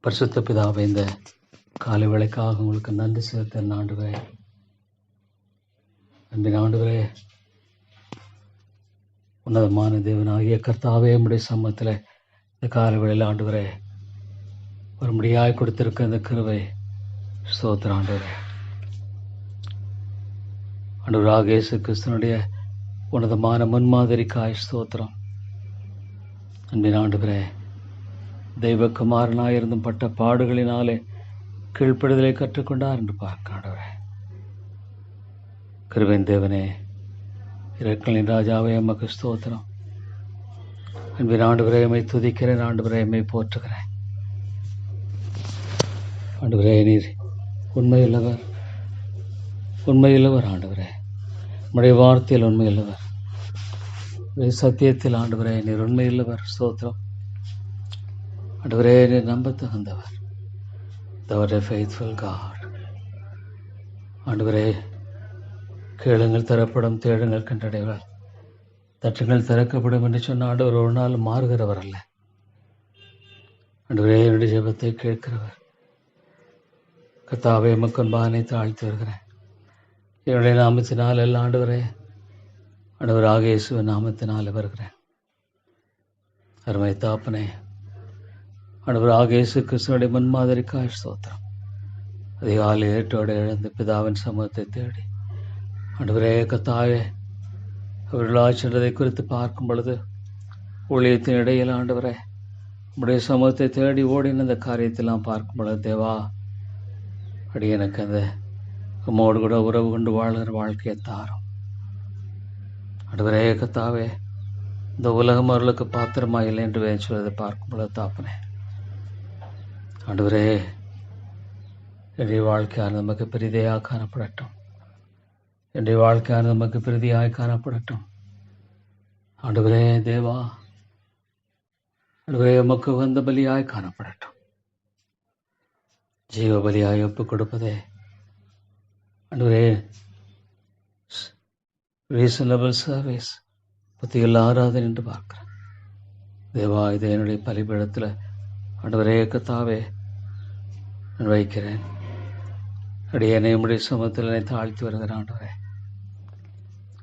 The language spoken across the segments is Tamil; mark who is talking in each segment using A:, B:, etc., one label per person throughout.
A: பரிசுத்த பிதாவை இந்த காலை விளக்காக உங்களுக்கு நன்றி செலுத்த ஆண்டுவே அன்பின் ஆண்டுவரே உன்னதமான தேவனாகிய கர்த்தாவே நம்முடைய சமூகத்தில் இந்த காலை வேளையில் ஆண்டுவரே ஒரு முடியாய் கொடுத்திருக்க இந்த கிருவை ஸ்தோத்திர ஆண்டவரே. ஆண்டவராக இயேசு கிறிஸ்தனுடைய உன்னதமான முன்மாதிரிக்காய் ஸ்தோத்திரம். அன்பின் ஆண்டுவரே தெய்வகுமாரனாய் இருந்தும் பட்ட பாடுகளினாலே கீழ்ப்படுதலை கற்றுக்கொண்டார் என்று பார்க்க ஆண்டவரே தேவனே இரக்கலின் ராஜாவே எமக்கு ஸ்தோத்திரம். அன்பின் ஆண்டு எம்மை துதிக்கிறேன் ஆண்டு பிரேமை போற்றுகிறேன். ஆண்டு நீர் உண்மையுள்ளவர். உண்மையுள்ளவர் ஆண்டவரே. உம்முடைய வார்த்தையில் உண்மையுள்ளவர். சத்தியத்தில் சத்தியத்தில் ஆண்டவரே நீர் உண்மையுள்ளவர். ஸ்தோத்திரம். ஆண்டவரே நீர் நம்ப தகுந்தவர் தவறு ஃபெய்த்ஃபுல் காட் ஆண்டவரே கேளுங்கள் தரப்படும் தேடுங்கள் கண்டடைவர். தட்டுங்கள் திறக்கப்படும் என்று சொன்ன ஆண்டவர் ஒரு நாள் மாறுகிறவர் அல்ல. ஆண்டவரே என்னுடைய ஜெபத்தை கேட்கிறவர். கத்தாவே மக்கன்பானை தாழ்த்தி வருகிறேன். என்னுடைய நாமத்தினால் அல்ல ஆண்டவரே ஆண்டவர் ஆகேசுவ நாமத்தினால் வருகிறேன். அருமை தாப்பனே ஆண்டவர் ஆகேசு கிறிஸ்துவனுடைய முன்மாதிரிக்காய் ஸ்தோத்திரம். அதிகாலை ஏற்றோடு எழுந்து பிதாவின் சமூகத்தை தேடி. ஆண்டவரே கத்தாவே அவர்களாக சென்றதை குறித்து பார்க்கும் பொழுது ஊழியத்தின் இடையில் ஆண்டவரே உடைய சமூகத்தை தேடி ஓடின இந்த காரியத்தெல்லாம் பார்க்கும் பொழுது தேவா அப்படி எனக்கு அந்த உம்மோடு கூட உறவு கொண்டு வாழ்கிற வாழ்க்கையை தாரும். ஆண்டவரே கத்தாவே இந்த உலகம் அவர்களுக்கு பாத்திரமா இல்லை என்று வேச்சுவதை பார்க்கும் பொழுது தாப்பனே ஆண்டவரே என்னுடைய வாழ்க்கையானது நமக்கு பெரிதையாக காணப்படட்டும். என்னுடைய வாழ்க்கையானது நமக்கு பிரதியாய் காணப்படட்டும். ஆண்டவரே தேவா ஆண்டவரே உமக்கு வந்த பலியாய் காணப்படட்டும். ஜீவ பலியாய் ஒப்புக் கொடுப்பதே. ஆண்டவரே ரீசனபிள் சர்வீஸ் புத்தியில் ஆராதனை என்று பார்க்குறேன். தேவா இது என்னுடைய பலிபீடத்தில் ஆண்டவரே கத்தாவே வைக்கிறேன் அடியனை உம்முடைய சமத்தில் என்னை தாழ்த்தி வருகிற ஆண்டவரே.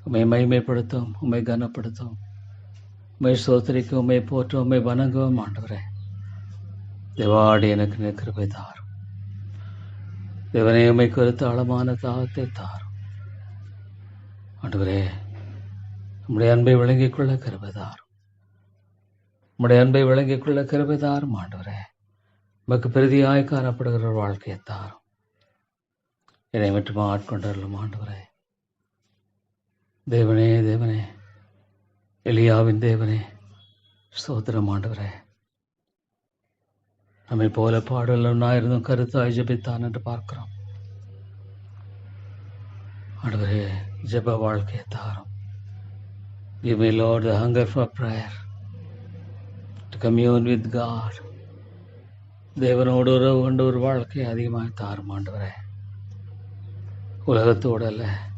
A: உண்மை மகிமைப்படுத்தும் உண்மை கனப்படுத்தும். உண்மை சோதரிக்க உண்மை போற்றும் உண்மை வணங்கவும் ஆண்டவரே. தேவாடி எனக்கு நிற்கிறவை தாரும். தேவனை உண்மை குறித்து ஆழமான தாகத்தை தாரும். ஆண்டவரே நம்முடைய அன்பை விளங்கிக் கொள்ள கருவை தாரும். நம்முடைய அன்பை விளங்கிக் கொள்ள கருவை தாரும் ஆண்டவரே. உமக்கு பிரதியாய் காணப்படுகிற ஒரு வாழ்க்கையை தாரும். என்னை மட்டுமா ஆட்கொண்டருளும் ஆண்டவரே. தேவனே தேவனே எலியாவின் தேவனே ஸ்தோத்திரம் ஆண்டவரே. நம்மை போல பாடலன்னா இருந்தும் கருத்தாய் ஜபித்தான் என்று பார்க்கிறோம். ஆண்டவரே ஜப வாழ்க்கையை தாரும். Give me, Lord, the hunger for prayer, to commune with God. தேவனோடு உறவு கொண்ட ஒரு வாழ்க்கை அதிகமாக தாரும் ஆண்டவரே. உலகத்தோடு அல்ல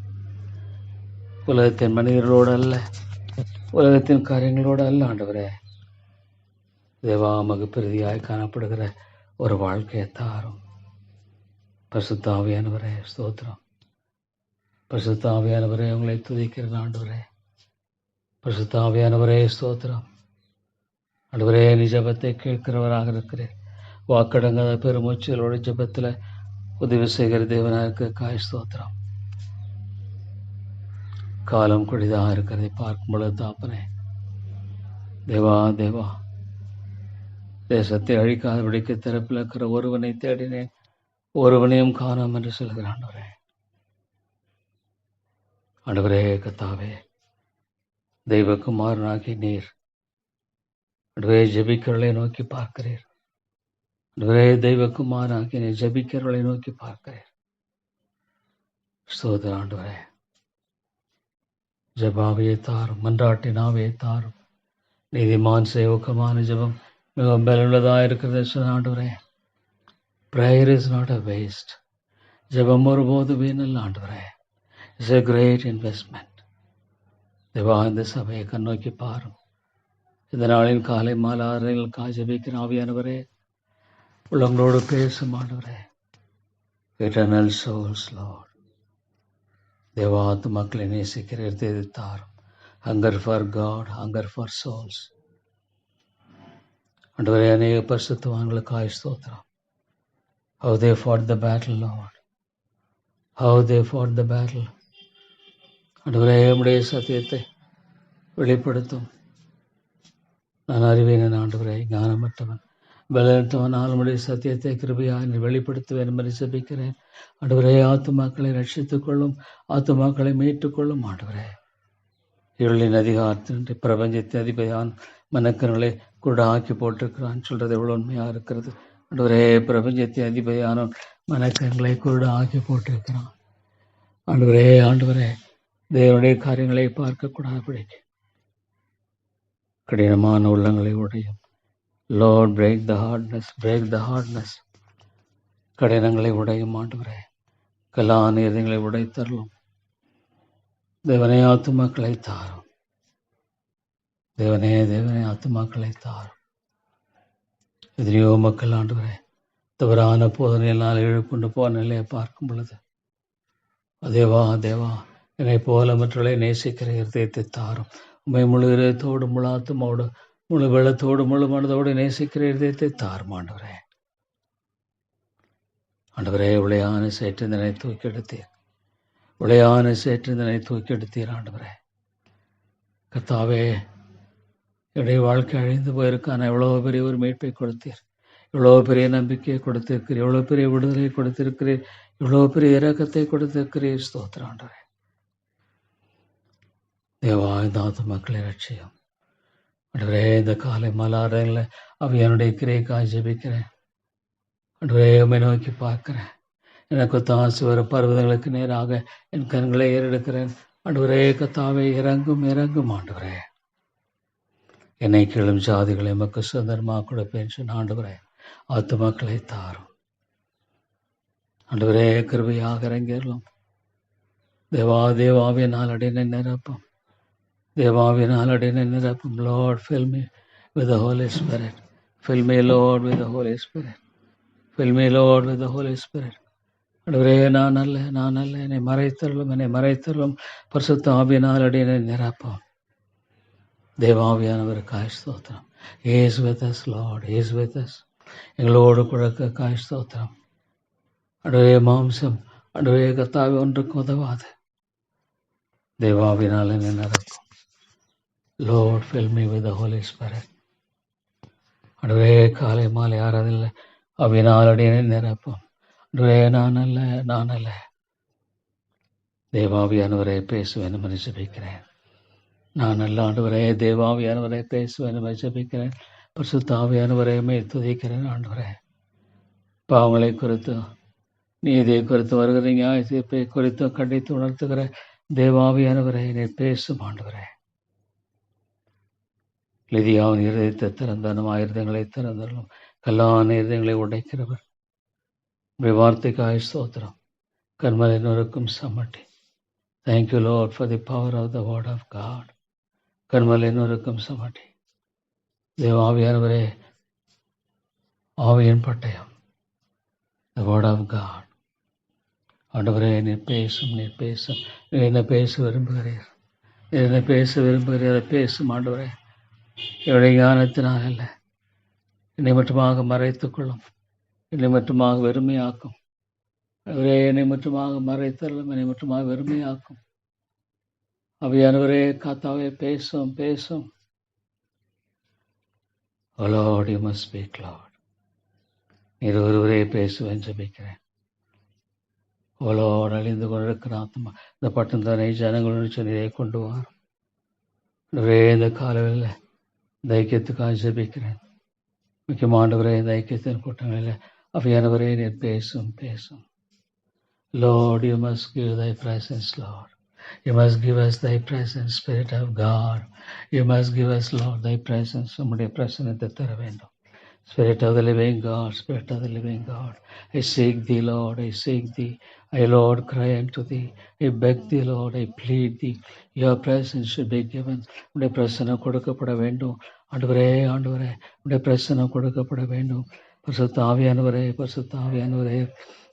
A: உலகத்தின் மனிதர்களோடு அல்ல உலகத்தின் காரியங்களோடு அல்ல ஆண்டவரே தேவாமக பிரதியாய் காணப்படுகிற ஒரு வாழ்க்கையை தாரும். பரிசுத்தாவியானவரே ஸ்தோத்திரம். பரிசுத்தாவியானவரே உங்களை துதிக்கிற ஆண்டவரே. பரிசுத்தாவியானவரே ஸ்தோத்திரம். ஆண்டவரே நிஜபத்தை கேட்கிறவராக இருக்கிறேன். வாக்கடங்காத பெருமூச்சலோட ஜபத்தில் உதவி செய்கிற தேவனாக காய் ஸ்தோத்திரம் காலம் கொடிதாக இருக்கிறதை பார்க்கும் பொழுது தாப்பனே தேவா தேவா தேசத்தை அழிக்காதபடிக்கு திறப்பில் இருக்கிற ஒருவனை தேடினேன் ஒருவனையும் காணோம் என்று சொல்கிறான் ஆண்டவரே ஆண்டவரே கத்தாவே தெய்வகுமாரனாகி நீர் ஆண்டவரே ஜபிக்கிறளை நோக்கி பார்க்கிறீர் நிறைய தெய்வகுமாரனாகி நீர் ஜெபிக்கிறவர்களை நோக்கி பார்க்கிறேன். ஸ்தோத்திர ஆண்டவரே ஜபாவையை தாரும் மன்றாட்டினாவே தாரும். நீதிமான் சேவகமான ஜபம் மிகவும் பலனுள்ளதாக இருக்கிறது. ஆண்டவரே prayer is not a waste ஜபம் ஒருபோது வீணல் ஆண்டவரே. இட்ஸ் எ கிரேட் இன்வெஸ்ட்மெண்ட் தேவா இந்த சபையை கண்ணோக்கி பாரும். இந்த நாளின் காலை மாலை ஆறுகளுக்காக ஜெபிக்கிற ஆவியானவரே உள்ளங்களோடு பேசும் ஆண்டவரே. இட்டர்னல் சோல்ஸ் லார்ட் தேவாத்து மக்களை நேசிக்கிற இருதயத்தை hunger for God hunger for souls ஆண்டவரே அநேக பரிசுத்தவான்களுக்காய் ஸ்தோத்திரம். How they fought the battle Lord how they fought the battle ஆண்டவரே உம்முடைய சத்தியத்தை வெளிப்படுத்தும். நான் அறிவேன் ஆண்டவரே ஞானமற்றவன். பலனற்றவன் உடைய சத்தியத்தை கிருபையாக நீ வெளிப்படுத்துவேன் என்று ஜெபிக்கிறேன் ஆண்டவரே ஆத்துமாக்களை ரட்சித்துக் கொள்ளும் ஆத்துமாக்களை மீட்டுக் கொள்ளும் ஆண்டவரே. இருளின் அதிகாரத்தின்றி பிரபஞ்சத்தின் அதிபதியான் மனக்கங்களை கூட ஆக்கி போட்டிருக்கிறான். சொல்றது எவ்வளவு உண்மையா இருக்கிறது? ஆண்டவரே பிரபஞ்சத்தின் அதிபதியான மனக்கங்களை குருட ஆக்கி போட்டிருக்கிறான். ஆண்டவரே ஆண்டவரே தேவனுடைய காரியங்களை பார்க்கக்கூடாது. கடினமான உள்ளங்களை உடையும். Lord break the hardness break the hardness கடினங்களை உடைய ஆண்டவரே. கலான இதயங்களை உடைத்தரலும் தேவனே ஆத்துமாக்களை தாரும். தேவனே தேவனே ஆத்துமாக்களை தாரும். எதிரியோ மக்கள் ஆண்டவரே தவறான போதனையினால் எழுக்கொண்டு போன நிலையை பார்க்கும் பொழுது தேவா தேவா என்னை போல மற்றவர்களை நேசிக்கிற இருதயத்தை தாரும். உண்மை முழு இதயத்தோடு முழு முழு வெள்ளத்தோடு முழு மனதோடு நேசிக்கிற இதயத்தை தார்மாண்டவரே ஆண்டவரே ஆண்டவரே விளையான சேற்றிந்தனை தூக்கெடுத்தீர் விளையான சேற்றிந்தனை தூக்கெடுத்தீர் ஆண்டவரே. கர்த்தாவே என்னுடைய வாழ்க்கை அழிந்து போயிருக்கான எவ்வளோ பெரிய ஒரு மீட்பை கொடுத்தீர். இவ்வளோ பெரிய நம்பிக்கையை கொடுத்திருக்கிறீர். எவ்வளோ பெரிய விடுதலை கொடுத்திருக்கிறீர். இவ்வளோ பெரிய இரக்கத்தை கொடுத்திருக்கிறீர். ஸ்தோத்திராண்டவரே தேவா இந்த ஆத்து மக்களை ரட்சியும் அன்றே இந்த காலை மலாரங்களை அவையனுடைய கிரைக்காய் ஜெபிக்கிறேன். அன்றே உம்மை நோக்கி பார்க்கிறேன். எனக்கு தாசு வர பர்வதங்களுக்கு நேராக என் கண்களை ஏறெடுக்கிறேன். அன்றுவரே கத்தாவை இறங்கும் இறங்கும் ஆண்டவரே. என்னை கீழும் ஜாதிகளை மக்கள் சுதந்திரமாக கொடுப்பேன் சொன்ன ஆண்டவரே ஆத்துமாக்களை தாரும். ஆண்டவரே கிருபையாக இறங்கிடலாம் தேவா தேவாவினால் அடையினை நிரப்பும். தேவாவினால் அடையினை நிரப்பும் Lord fill me with Holy Spirit fill me Lord with Holy Spirit fill me Lord with Holy Spirit ஆண்டவரே நான் அல்ல நான் அல்ல. என்னை மறைத்தருளும் என்னை மறைத்தருளும். பரிசுத்த ஆவியினால் அடியினை நிரப்பும். தேவாவியானவர் ஸ்தோத்திரம். Is with us Lord is with us எங்களோடு குழக்க காய் ஸ்தோத்திரம். அடுவே மாம்சம். அடுவே கத்தாவி ஒன்றுக்கு உதவாது. தேவாவினால் என்ன நடக்கும் Lord fill me with Holy Spirit அடுவே காலை மாலை ஆறதில்லை அவினாலடியே அடியனை நிரப்பும். அடுவே நான் அல்ல நான் அல்ல. தேவாவியானவரை பேசுவேன் என்று ஜெபிக்கிறேன் நான் அல்ல ஆண்டவரே தேவாவியானவரை பேசுவேன் என்று ஜெபிக்கிறேன் பரிசுத்தாவியானவரையுமே துதிக்கிறேன் ஆண்டவரே. பாவங்களை குறித்தும் நீதியை குறித்து வருகிற நியாய தீர்ப்பை கண்டித்து உணர்த்துகிற தேவாவியானவரை நீ பேசும் ஆண்டவரே. லிதியாவின் இருதயத்தை திறந்தனும் ஆயுதங்களை திறந்தனும் கல்லான இருதயங்களை உடைக்கிறவர். உடைய வார்த்தைக்காய் சோத்திரம் கர்மலை நொறுக்கும் சம்மட்டி thank you Lord for the power of the word of God கர்மலை நொறுக்கும் சம்மட்டி தேவாவியானவரே ஆவியின் பட்டயம். த வேர்ட் ஆஃப் காட் ஆண்டவரே நீ பேசும் நீ பேசும். நீ என்ன பேச விரும்புகிறீர்? நீ என்ன பேச விரும்புகிறீர்? அதை பேசும் ஆண்டவரே. என்னுடைய ஞானத்தினால் அல்ல. என்னை மட்டுமாக மறைத்துக் கொள்ளும். என்னை மட்டுமாக வெறுமையாக்கும். அவரே என்னை மட்டுமாக மறைத்தல்லும் என்னை மட்டுமாக வெறுமையாக்கும். அவையானவரே காத்தாவே பேசும் பேசும். Oh Lord, you must நீர் ஒருவரே பேசுவேன் ஜபிக்கிறேன். ஓலோடு oh அழிந்து கொண்டிருக்கிற ஆத்மா இந்த பட்டம் தானே ஜனங்களுடன் சொன்னதை கொண்டு வரும். ஆண்டவரே இந்த காலையில் இந்த ஐக்கியத்துக்காக ஜெபிக்கிறேன் முக்கியமானவரே இந்த ஐக்கியத்தின் கூட்டங்களில் அவையானவரே நீர் பேசும் பேசும் Lord, you must give thy presence, Lord. You must give us thy presence, Spirit of God. You must give us, Lord, thy presence. உம்முடைய பிரசனத்தை தர வேண்டும் Spirit of the living God, Spirit of the living God. I seek thee, Lord, I seek thee. I, Lord, cry unto thee. I beg thee, Lord, I plead thee. Your presence should be given. உடைய பிரசனம் கொடுக்கப்பட வேண்டும் ஆண்டவரே ஆண்டவரே உடைய பிரசனம் கொடுக்கப்பட வேண்டும் பரிசுத்த ஆவியானவரே பரிசுத்த ஆவியானவரே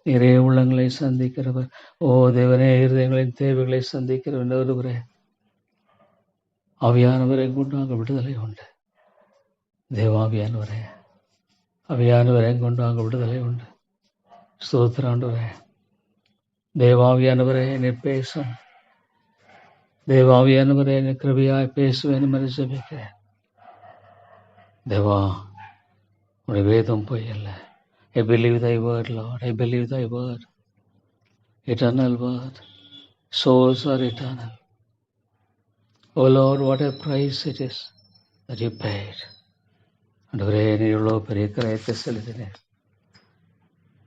A: நிறைய உள்ளங்களை சந்திக்கிறவர் ஓ தேவனே இருதயங்களின் தேவைகளை சந்திக்கிறவர் ஒருவரே ஆவியானவரை கொண்டாங்க விடுதலை உண்டு தேவாவியானவரே அவியானவரை கொண்டாங்க விடுதலை உண்டு ஸ்தோத்திராண்டவரே தேவாவியானவரே என்னை பேசும் தேவாவியானவரே என்னை கிருபியாய் பேசுவேன் என்று ஜெபிக்கிறேன் தேவா உடைய வேதம் பொய் அல்ல I believe thy word Lord I believe thy word eternal word souls are eternal. O Lord, what a price it is that you paid. ஆண்டவரே நீ இவ்வளோ பெரிய கிரயத்தை செலுத்தினேன்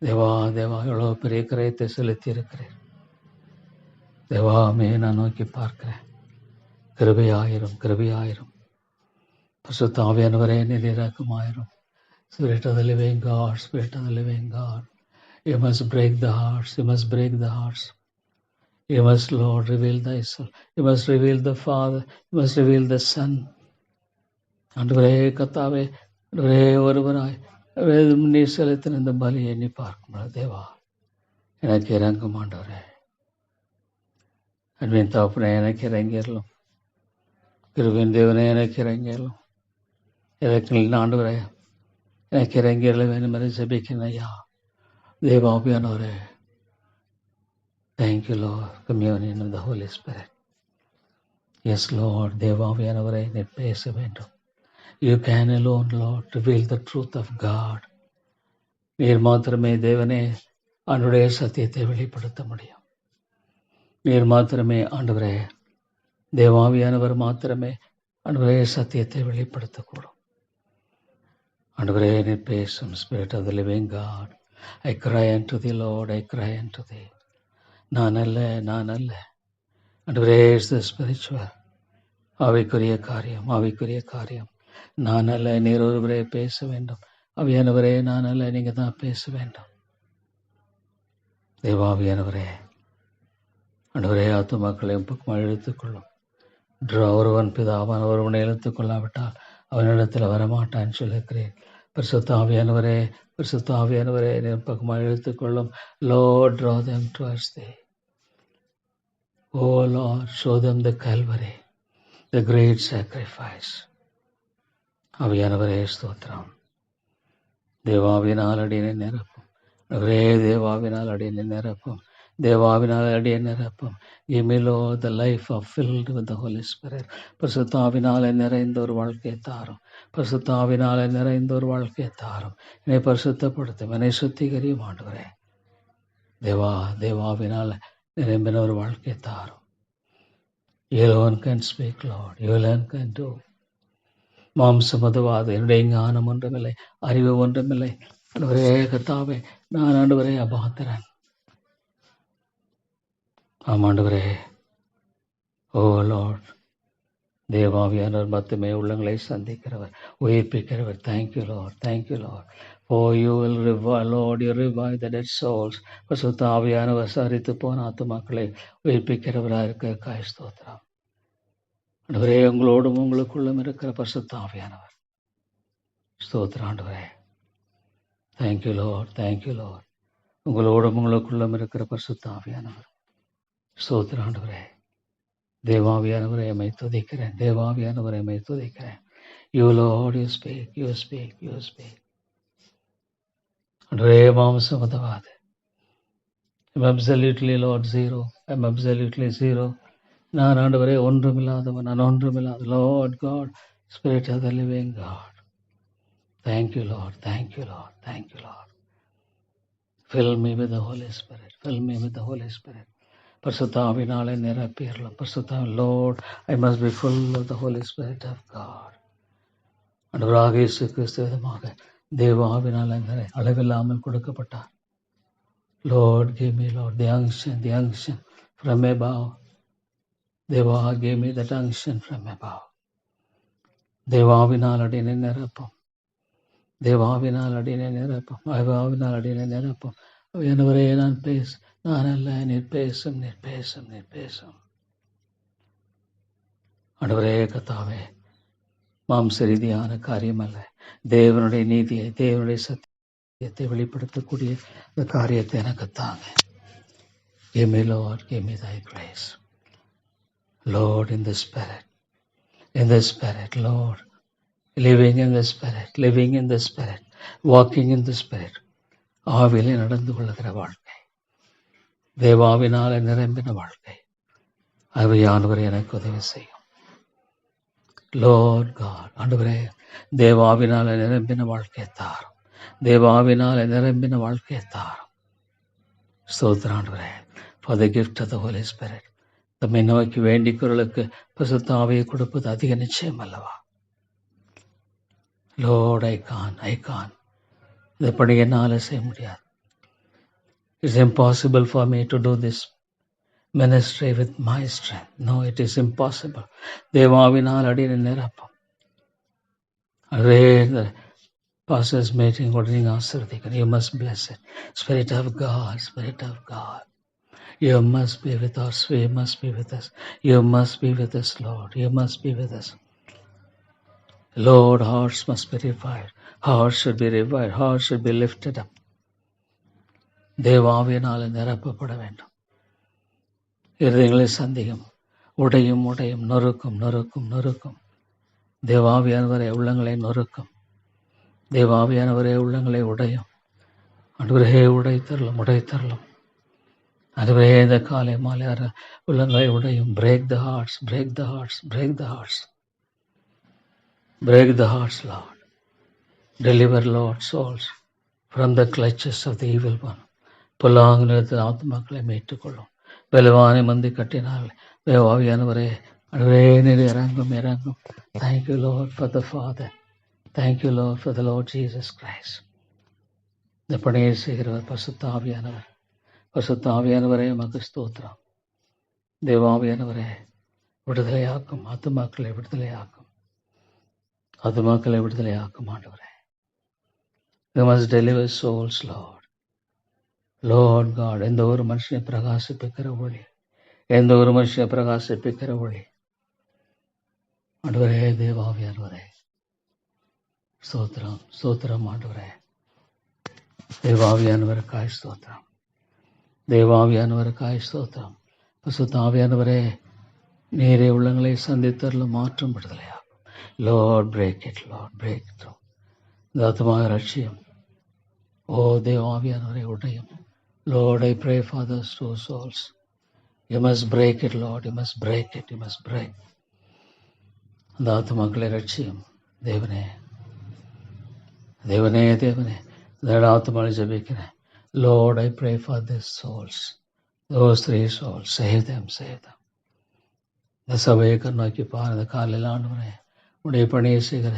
A: தேவா தேவா இவ்வளோ பெரிய கிரயத்தை செலுத்தி இருக்கிறேன் தேவாமே நான் நோக்கி பார்க்கிறேன் கிருபையாயிரும் கிருபையாயிரும் பரிசுத்த ஆவியானவரே நிதிராக்கமாயிரும் Spirit of the living God, Spirit of the living God, you must break the hearts, you must break the hearts. You must, Lord, reveal thyself. You must reveal the Father. You must reveal the Son. ஆண்டவரே கத்தாவே ஒரே ஒருவராய் வேதம் நீ செலுத்தின இந்த பலியை எண்ணி பார்க்கும் தேவா எனக்கு இறங்க ஆண்டவரே. அன்பின் தகப்பனே எனக்கு இறங்கிடலாம் கிருவின் தேவனை எனக்கு இறங்கிடலும் எனக்கு ஆண்டவரே எனக்கு இறங்கிடல வேணும் என்று ஜெபிக்கிறேன் ஐயா. தேவாபியானவரே Thank you, Lord. Communion of the Holy Spirit. Yes, தேவாவியானவரை நீ பேச வேண்டும். You can alone, Lord, reveal the truth of God. நீர் மாத்திரமே தேவனே ஆண்டுடைய சத்தியத்தை வெளிப்படுத்த முடியும். நீர் மாத்திரமே ஆண்டவரே தேவாவியானவர் மாத்திரமே ஆண்டவரே சத்தியத்தை வெளிப்படுத்தக்கூடும். அன்றுவரே நீர் பேசும் Spirit of the living God I cry unto the Lord I cry unto the நான் அல்ல நான் அல்ல. அன்றுவரே இஸ் த ஸ்பிரிச்சுவல் ஆவிக்குரிய காரியம் ஆவிக்குரிய காரியம். நான் அல்ல நீர் ஒருவரே பேச வேண்டும். அவியானவரே நான் அல்ல நீங்க தான் பேச வேண்டும். தேவாவியானவரே ஆண்டவரே ஆத்துமாக்களை பக்கம் இழுத்துக்கொள்ளும் என்று ஒருவன் பிதாவான் ஒருவனை இழுத்துக் கொள்ளாவிட்டால் அவனிடத்தில் வரமாட்டான் சொல்லுகிறேன் பரிசுத்த ஆவியானவரே பரிசுத்த ஆவியானவரே என் பக்கமாக இழுத்துக்கொள்ளும் Lord draw them towards thee O Lord show them the Calvary the great sacrifice ஆவியானவரே ஸ்தோத்திரம் தேவாவினால் அடியனை நிரப்பும் ஒரே தேவாவினால் அடியனை நிரப்பும் தேவாவினால் அடியை நிரப்பும் இமிலோ the life of filled with the Holy Spirit நிறைந்த ஒரு வாழ்க்கையை தாரும் பரிசுத்தாவினாலே நிறைந்த ஒரு வாழ்க்கையை தாரும் என்னை பரிசுத்தப்படுத்தும் என்னை சுத்திகரியும் ஆண்டுகிறே தேவா தேவாவினால் நிரம்பின ஒரு வாழ்க்கையை தாரும் you alone can speak Lord alone can do மாம்சம் அதுவாது என்னுடைய ஞானம் ஒன்றுமில்லை அறிவு ஒன்றுமில்லை. ஆண்டவரே கத்தாவே நான் ஆண்டவரே அபாத்திரன். ஆமாண்டவரே ஓ லார்ட். தேவாவியானவர் மட்டுமே உள்ளங்களை சந்திக்கிறவர் உயிர்ப்பிக்கிறவர். Thank you Lord. Thank you Lord. O you will revive Lord you revive the dead souls பசுத்த ஆவியானவர் சரித்து போன ஆத்துமாக்களை உயிர்ப்பிக்கிறவராக இருக்க காய் ஸ்தோத்திரம் ஆண்டவரே உங்களோடும் உங்களுக்குள்ளும் இருக்கிற பரிசுத்த ஆவியானவர் ஸ்தோத்திரம் ஆண்டவரே. தேங்க்யூ லோர் தேங்க்யூ லோர் உங்களோடும் உங்களுக்குள்ளும் இருக்கிற பரிசுத்த ஆவியானவர் ஸ்தோத்திரம் ஆண்டவரே. தேவாவியானவரை எம்மை துதிக்கிறேன். தேவாவியானவரை எம்மை துதிக்கிறேன். You Lord you speak you speak you speak அன்றே மாம்சம் உதவாது I'm absolutely Lord zero. I'm absolutely zero. நான் ஆண்டவரே ஒன்றுமில்லாதவன் நான் ஒன்றுமில்லாத Lord God spirit of the living God thank you Lord thank you Lord thank you Lord fill me with Holy Spirit fill me with Holy Spirit Holy Spirit. பரிசுத்தாவினாலே நிரப்பியறலாம் பரிசுத்தாவி Lord, I must be full of the Holy Spirit of God. ஆண்டவராக இயேசு கிறிஸ்து விதமாக தேவாவினால் நிறை அளவில்லாமல் கொடுக்கப்பட்டார். Lord, give me, Lord, தியாங்ஷன் unction, the unction from. Deva give me that unction from தேவாவினால் அடினை நிரப்பும். தேவாவினால் அடினை நிரப்பும். அவாவினால் அடினை நிரப்பும். எனவரே நான் பேச நான் அல்ல நீர் பேசும் நீர் பேசும் நீர் பேசும். ஆண்டவரே கத்தாவே மாம்ச ரீதியான காரியம் அல்ல தேவனுடைய நீதியை தேவனுடைய சத்தியத்தை வெளிப்படுத்தக்கூடிய இந்த காரியத்தை எனக்கு தாங்க. Give me, Lord, give me. Lord, in the Spirit, in the Spirit, Lord, living in the Spirit, living in the Spirit, walking in the Spirit, ஆவிலே நடந்து கொள்ளுகிற வாழ்க்கை தேவாவினால நிரம்பின வாழ்க்கை அவையானவர் எனக்கு உதவி செய்யும் லோட் காட் ஆண்டவரே தேவாவினால நிரம்பின வாழ்க்கையை தாரும் தேவாவினால நிரம்பின வாழ்க்கையை தாரும் ஸ்தோத்திரம் ஆண்டவரே for the gift of the Holy Spirit தம்மை நோக்கி வேண்டிக்கிறவர்களுக்கு பசுத்தாவையை கொடுப்பது அதிக நிச்சயம் அல்லவா? Lord I can't I can't இந்த பணி என்னால் செய்ய முடியாது. It's impossible for me to do this ministry with my strength. No, it is impossible. தேவாவினால் அடின நிரப்பம். அதே இந்த pastors meeting உடனே ஆசிர்வதிக்கணும். You must bless it. Spirit of God spirit of God. You must be with us you must be with us you must be with us Lord you must be with us Lord hearts must be revived hearts should be revived hearts should be lifted up தேவாவியினால் நிரப்பப்பட வேண்டும் இருதயங்களை சந்தேகம் உடையும் உடையும் நொறுக்கும் நொறுக்கும் நொறுக்கும் தேவாவியானவரை உள்ளங்களை நொறுக்கும் தேவாவியானவரே உள்ளங்களை உடையும் அன்றுவரே உடைத்தரலும் உடைத்தரலும் அதுவே இந்த காலை மாலை அற- உள்ளங்களை உடையும். Break the hearts break the hearts break the hearts break the hearts Lord deliver Lord souls from the clutches of the evil one புல்லாங்கு நிலத்தில் ஆத்மாக்களை மீட்டுக்கொள்ளும். பலவானை மந்தி கட்டினால் வேவாவியானவரே அன்றுவரே நீர் இறங்கும் இறங்கும். Thank you Lord for the Father thank you Lord for the Lord Jesus Christ இந்த பணியை செய்கிறவர் பசுத்தாவியானவர் ஆவியானவர் ஆவியானவரே மக்கு ஸ்தோத்திரம். தேவாவியானவரே விடுதலையாக்கும் ஆத்துமாக்களை விடுதலையாக்கும். ஆத்துமாக்களை விடுதலையாக்கும் ஆண்டவரே. You must deliver souls Lord Lord God எந்த ஒரு மனுஷனை பிரகாசிப்பிக்கிற ஒளி எந்த ஒரு மனுஷனை பிரகாசிப்பிக்கிற ஒளி. ஆண்டவரே தேவாவியானவரே. ஸ்தோத்திரம் ஸ்தோத்திரம் ஆண்டவரே. தேவாவியானவருக்காய் ஸ்தோத்திரம். தேவாவியானவருக்காய் ஸ்தோத்திரம் பசுத்தாவியானவரே நேரே உள்ளங்களை சந்தித்தரில் மாற்றம் விடுதலையாகும் Lord break it Lord break through இந்த லட்சியம் ஓ தேவாவியானவரை உடையும் Lord I pray fathers to souls you must break it Lord you must break it you must break அந்த ஆத்மாக்களை ரட்சியம் தேவனே தேவனே தேவனே இந்த ஆத்மாவை ஜெபிக்கிறேன் Lord I pray for this souls those three souls save them save them இந்த சபையை கண்ணோக்கி பார் இந்த காலையில் ஆண்டவரே உடைய பணியை செய்கிற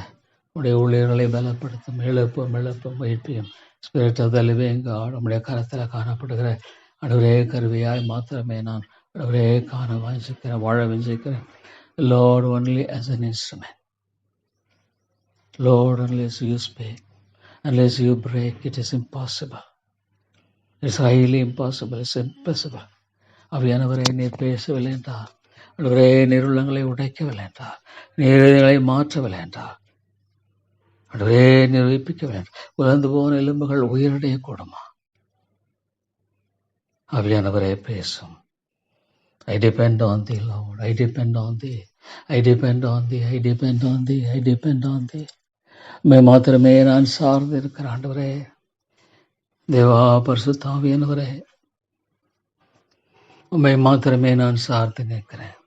A: உடைய ஊழியர்களை பலப்படுத்தும் எழுப்பும் எழுப்பும் வைப்பியும் Spirit of the living God உடைய கரத்தில் காணப்படுகிற அடவரே கருவியாய் மாத்திரமே நான் அடவரே காண வாஞ்சிக்கிறேன் வாழ வாஞ்சிக்கிறேன். Lord only as an instrument. Lord, unless you speak, unless you break, it is impossible. It's highly impossible it's impossible அவையானவரை நீர் பேசவில்லை என்றார் அன்றுவரே நிருள்ளங்களை உடைக்கவில்லை என்றார் நீர்களை மாற்றவில்லை என்றார் அன்றுவரே நிரூபிக்கவில்லை என்றார் உலர்ந்து போன எலும்புகள் உயிரடைய கூடுமா அவையானவரே பேசும் I depend on thee, Lord. I depend on thee. I depend on thee. I depend on thee. I depend on thee. மே மாத்திரமே நான் சார்ந்து இருக்கிற ஆண்டவரே தேவா பரிசுத்தாவியானவரே உண்மை மாத்திரமே நான் சார்ந்து நிற்கிறேன்.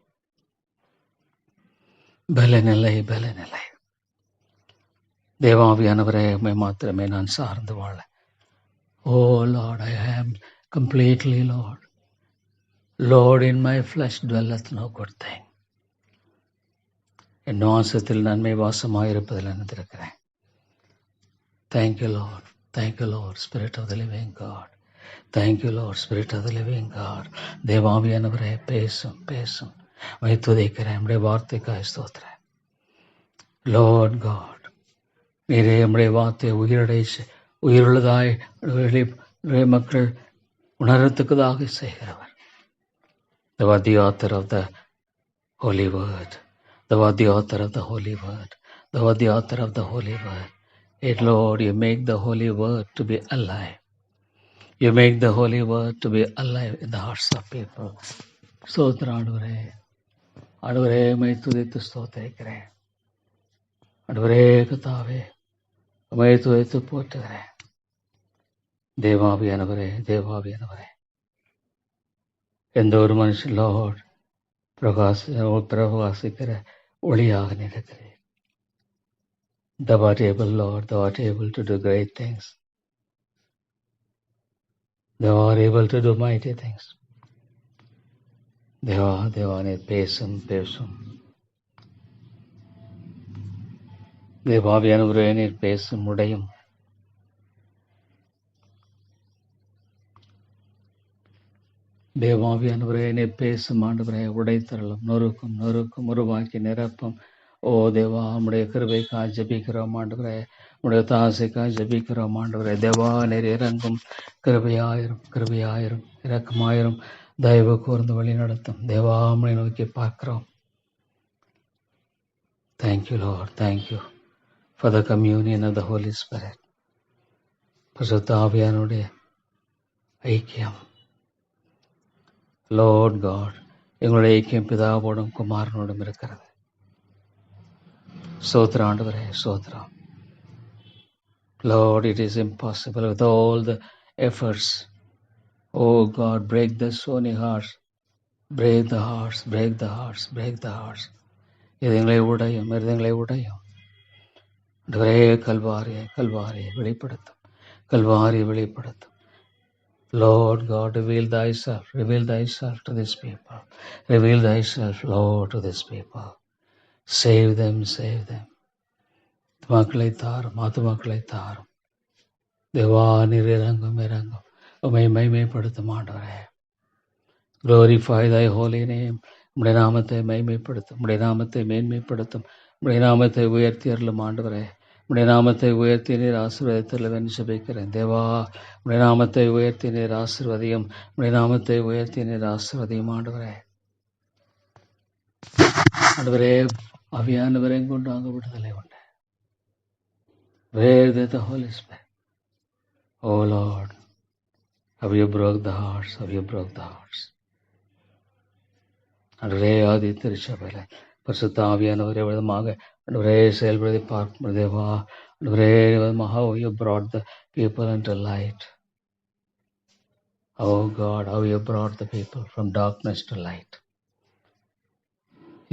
A: பல நிலை தேவாவியானவரே உண்மை மாத்திரமே நான் சார்ந்து வாழ. O Lord I am completely Lord Lord in my flesh dwelleth no good thing. என் வாசத்தில் நன்மை வாசமாயிருப்பதில் நினைத்திருக்கிறேன் thank you Lord Thank you, Lord, Spirit of the Living God. Thank you Lord Spirit of the living God ദേവാമിയാനവരെ പേസും പേസും വൈത്തുതയ്ക്കര നമ്മുടെ വാർത്തയ്ക്കായ സ്തോത്ര ലോഡ് ഗാഡ് നേരെ നമ്മുടെ വാർത്തയെ ഉയരടയിച്ച് ഉയരുള്ളതായി മക്കൾ ഉണരത്തക്കതാക സേകരവർ The were the author of the Holy Word. The the author of the Holy Word. The the author of the Holy Word. Yet, Lord, you make the Holy Word to be alive. You make the Holy Word to be alive in the hearts of people. ஸ்தோத்திர ஆண்டவரே ஆண்டவரே மை துதித்து ஸ்தோத்திரிக்கிறேன் ஆண்டவரே கத்தாவே மை துதித்து போற்றுகிறேன் தேவாவியானவரே தேவாவியானவரே எந்த ஒரு மனுஷன் லோட் பிரகாச பிரகாசிக்கிற ஒளியாக நினைக்கிறேன் Thou art able, Lord, thou art able to do great things. Thou art able to do mighty things. Deva, தேவா நீர் பேசும் பேசும் தேவாவியானவரே நீர் பேசும் உடையும் தேவாவியானவரே நீர் பேசும் ஆண்டு உடைத்தரலும் நொறுக்கும் நொறுக்கும் உருவாக்கி நிரப்பும் ஓ தேவா உம்முடைய கிருபைக்காக ஜபிக்கிறோம் ஆண்டவரே. உடைய தாசைக்காக ஜபிக்கிறோம் ஆண்டவரே. தேவா நீர் இறங்கும். கிருபையாயிரும் கிருபையாயிரும் இறக்கமாயிரும் தயவு கூர்ந்து வழி நடத்தும். தேவா நோக்கி பார்க்கிறோம். Thank you Lord thank you for the communion of the Holy Spirit பசுத்த ஐக்கியம். லோர்ட் காட் எங்களுடைய ஐக்கியம் பிதாவோடும் குமாரனோடும் இருக்கிறது. Sotra Andavare, Sotra. Lord, it is impossible with all the efforts. Oh God, break the Sony hearts. Break the hearts, break the hearts, break the hearts. ഇതുങ്ങളെ ഉടയും മരുതങ്ങളെ ഉടയും വളരെ കൽവാറിയെ കൽവാറിയെ വെളിപ്പെടുത്തും കൽവാരി വെളിപ്പെടുത്തും Lord God, reveal thyself, reveal thyself to this people, reveal thyself, Lord, to this people. Save them save them மக்களை தாரும் ஆத்துமாக்களை தாரும். தேவா நீர் இறங்கும் இறங்கும். உமை மைமைப்படுத்தும் ஆண்டவரே. குளோரிஃபை thy ஹோலி நேம் உடைய நாமத்தை மைமைப்படுத்தும் உடைய நாமத்தை மேன்மைப்படுத்தும். உடைய நாமத்தை உயர்த்தி அருளும் ஆண்டவரே. உடைய நாமத்தை உயர்த்தி நீர் ஆசீர்வதித்தருளும் சபிக்கிறேன் தேவா உடைய நாமத்தை உயர்த்தி நீர் ஆசீர்வதியும் உடைய நாமத்தை உயர்த்தி நீர் ஆசீர்வதியும் ஆண்டவரே. ஆண்டவரே அவியானவரை கொண்டு அங்கு விடுதலை உண்டு Where did the Holy Spirit? Oh Lord, have you broke the hearts? Have you broke the hearts? அன்றே ஆதி திருச்சபையில் பரிசுத்த ஆவியானவரே விதமாக அன்றே செயல்படுத்தி பார்க்கும் தேவா அன்றே விதமாக how you brought the people into light. Oh God, how you brought the people from darkness to light.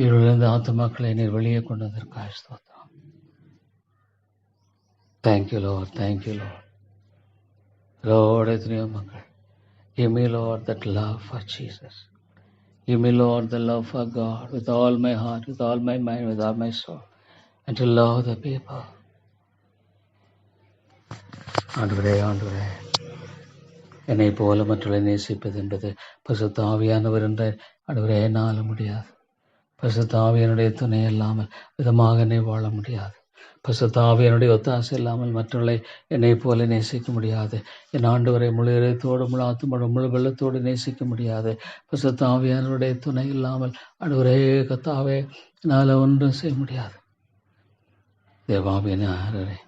A: இருளிலிருந்து ஆத்மாக்களை நீர் வெளியே கொண்டு வந்திருக்காய் ஸ்தோத்திரம் thank you Lord thank you Lord Lord எத்தனையோ மக்கள் Give me, that love for Jesus Jesus. Give the love for God with all my heart with all my mind with all my soul and to love the people ஆண்டுகிறே ஆண்டுகிறே என்னை போல மற்றவர்களை நேசிப்பது என்பது பசுத்த ஆவியானவர் என்ற அடுவரே என்னால் முடியாது. பசுத்தாவியனுடைய துணை இல்லாமல் விதமாக என்னை வாழ முடியாது. பசுத்தாவியனுடைய ஒத்தாசை இல்லாமல் மற்றவர்களை என்னை போல நேசிக்க முடியாது. என் ஆண்டவரை முழு இறைத்தோடு முழு ஆத்துமோடு முழு வெள்ளத்தோடு நேசிக்க முடியாது. பசுத்தாவியனுடைய துணை இல்லாமல் அடுவரே கத்தாவே என்னால் ஒன்றும் செய்ய முடியாது. தேவாவியானவரே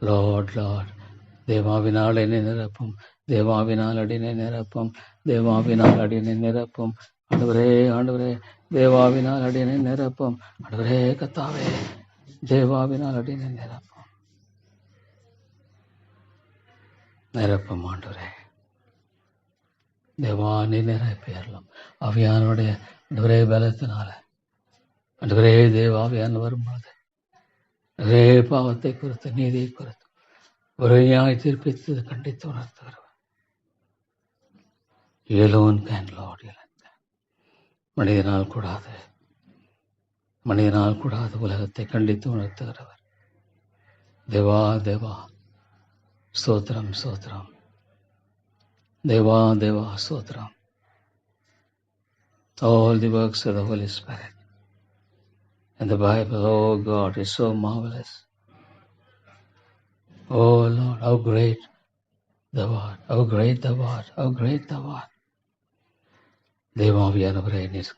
A: லார்ட் லார்ட் தேவாவினால் என்னை நிரப்பும். தேவாவினால் அடினை நிரப்பும். தேவாவினால் அடினை நிரப்பும். ஆண்டவரே ஆண்டவரே தேவாவினால் அடினை நிரப்பும். ஆண்டவரே கத்தாவே தேவாவினால் அடினை நிரப்பும். நிரப்பும் ஆண்டவரே. தேவானி நிரப்பியறலாம் அவியானுடைய ஆண்டவரே பலத்தினால. ஆண்டவரே தேவாவியான் வரும்பொழுது. ஒரே பாவத்தை குறித்து நீதியை குறித்து ஒரு நியாய தீர்ப்பித்து கண்டித்து உணர்த்துகிறவர். எலோன் கேன் லார்ட் மனிதனால் கூடாது மனிதனால் கூடாது உலகத்தை கண்டித்து உணர்த்துகிறவர் தேவா தேவா ஸ்தோத்திரம் ஸ்தோத்திரம் தேவா தேவா ஸ்தோத்திரம் All the works of the Holy Spirit in the Bible, oh God, is so marvelous. Oh Lord, how great thou art, how great thou art, how great thou art. தேவாவியானவரே நீர்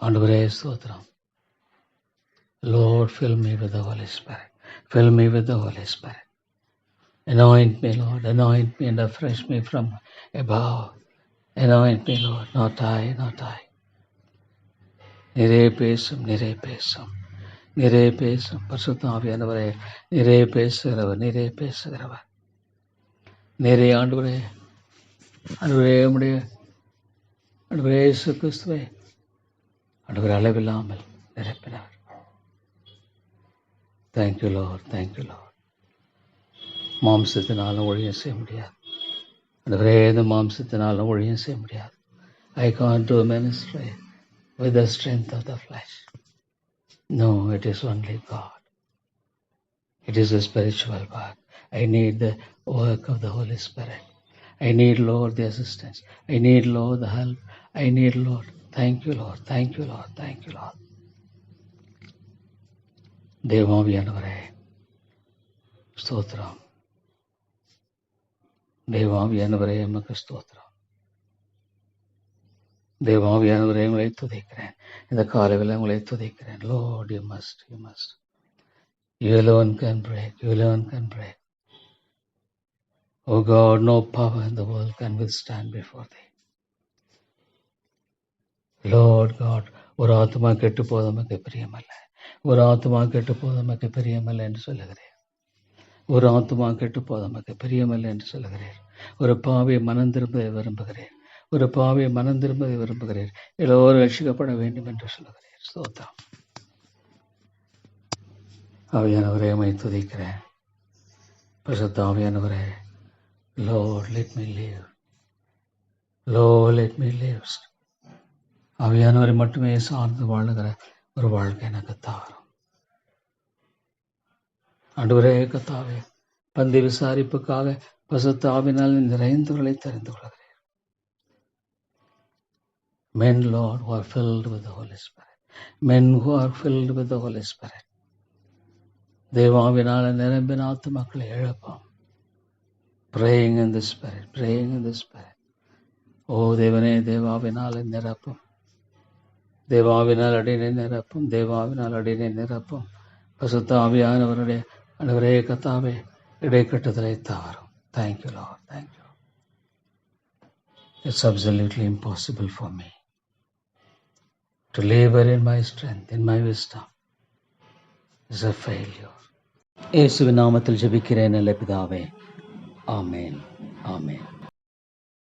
A: ஆண்டவரே ஸ்தோத்திரம் Lord, fill me with the Holy Spirit. Fill me with the Holy Spirit. Anoint me, Lord. Anoint me and refresh me from above. Anoint me, Lord. Not I, not I. நிறைய பேசும் நிறைய பேசும் நிறைய பேசும் பரிசுத்தாவியானவரே நிறைய பேசுகிறவர் நிறைய பேசுகிறவர் நிறைய ஆண்டவரே ஆண்டவரே உடைய ஆண்டவரே இயேசு கிறிஸ்துவை ஆண்டவர் அளவில்லாமல் நிரப்பினார். Thank you Lord thank you Lord மாம்சத்தினாலும் ஒழியம் செய்ய முடியாது. ஆண்டவரே இந்த மாம்சத்தினாலும் ஒழியம் செய்ய முடியாது. I can't do ministry with the strength of the flesh no it is only God It is a spiritual work. I need the work of the Holy Spirit. I need, Lord, the assistance. I need, Lord, the help. I need, Lord. Thank you, Lord. Thank you, Lord. Thank you, Lord. தேவாவியானவரே ஸ்தோத்திரம் தேவாவியானவரே எமக்கு ஸ்தோத்திரம் தேவாவியானவரே உங்களை துதிக்கிறேன் இந்த காலையில் உங்களை துதிக்கிறேன் lord you must you must You alone can break. You alone can break. O God, no power in the world can withstand before thee. Lord God, ஒரு ஆத்மா கெட்டு போதமக்கு பிரியமல்ல. ஒரு ஆத்மா கெட்டு போதமக்கு பிரியமல்ல என்று சொல்லுகிறேன் ஒரு ஆத்மா கெட்டு போதமக்கு பிரியமல்ல என்று சொல்லுகிறேன் ஒரு பாவியை மனம் திரும்ப விரும்புகிறேன் ஒரு பாவியை மனம் திரும்ப விரும்புகிறேன் எல்லோரும் ரட்சிக்கப்பட வேண்டும் என்று சொல்லுகிறேன் ஸ்தோத்திரம். ஆவியானவரே உம்மை துதிக்கிறேன். பரிசுத்த ஆவியானவரே Lord let me live Lord let me live அவையானவரை மட்டுமே சார்ந்து வாழுகிற ஒரு வாழ்க்கை எனக்கு தாரும். அடுவரே கத்தாவே பந்தி விசாரிப்புக்காக பசுத்த ஆவினால் நிறைந்தவர்களை தெரிந்து கொள்கிறேன் men Lord, who are filled with the Holy Spirit. Men who are filled with the Holy Spirit. எழுப்போம் praying in the spirit praying in the spirit. O தேவனே தேவாவினால் நிரப்பும் தேவாவினால் அடினை நிரப்பும் தேவாவினால் அடினை நிரப்பும் பசுத்த ஆவியானவருடைய அனைவரே கத்தாவே இடைக்கட்டுதலை தாரும் thank you Lord thank you it's absolutely impossible for me to labour in my strength in my wisdom. Is a failure. இயேசுவின் நாமத்தில் ஜெபிக்கிறேன் நல்ல Amen. Amen.